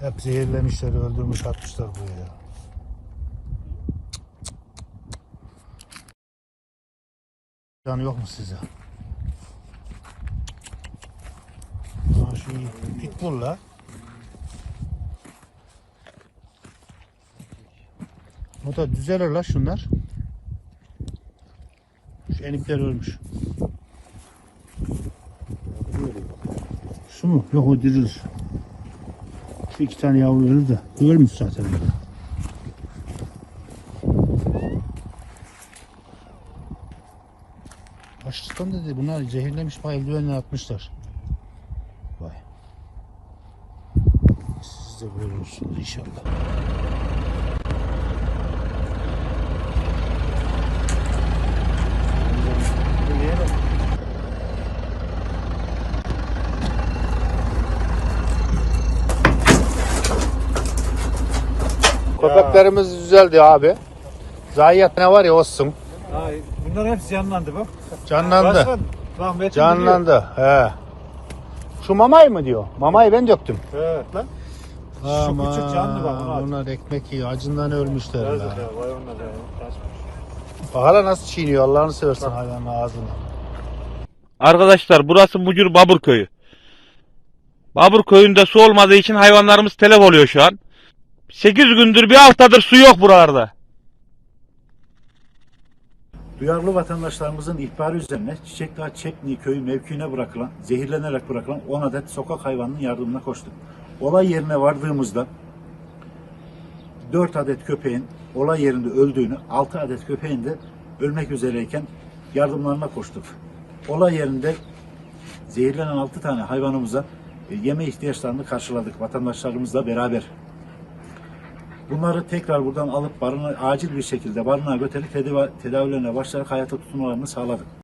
Hep zehirlemişler, öldürmüş, atmışlar buraya. Can yok mu size? Ha şu pitbull la. O da düzelir la şunlar. Şu enikler ölmüş. Şu mu? Yok o dirilir. Şu iki tane yavru ölür de. Ölmüş zaten. Açlıktan dedi bunlar zehirlemiş bak eldivenle atmışlar. Vay. Siz de böyle olsunuz inşallah. Köpeklerimiz güzeldi abi. Zayiat ne var ya olsun. Bunlar hepsi canlandı bak. Canlandı. Başkan, rahmetli Canlandı. He. Şu mamayı mı diyor? Mamayı ben döktüm. biliyor. Evet lan. Şu küçük canlı bak at. Bunlar ekmek yiyor. Acından ölmüşler. La. ya, vay ona da ya. Kaçmış. Bak hala nasıl çiğniyor Allah'ını seversen hayvanın ağzını. Arkadaşlar burası Mucur Babur Köyü. Babur Köyü'nde su olmadığı için hayvanlarımız telef oluyor şu an. 8 gündür bir haftadır su yok buralarda. Duyarlı vatandaşlarımızın ihbarı üzerine Çiçekdağ Çepni köyü mevkiine bırakılan, zehirlenerek bırakılan 10 adet sokak hayvanının yardımına koştuk. Olay yerine vardığımızda 4 adet köpeğin olay yerinde öldüğünü, 6 adet köpeğin de ölmek üzereyken yardımlarına koştuk. Olay yerinde zehirlenen 6 tane hayvanımıza e, yeme ihtiyaçlarını karşıladık vatandaşlarımızla beraber. Bunları tekrar buradan alıp barına acil bir şekilde barınağa götürüp tedavi, tedavilerine başlayarak hayata tutunmalarını sağladık.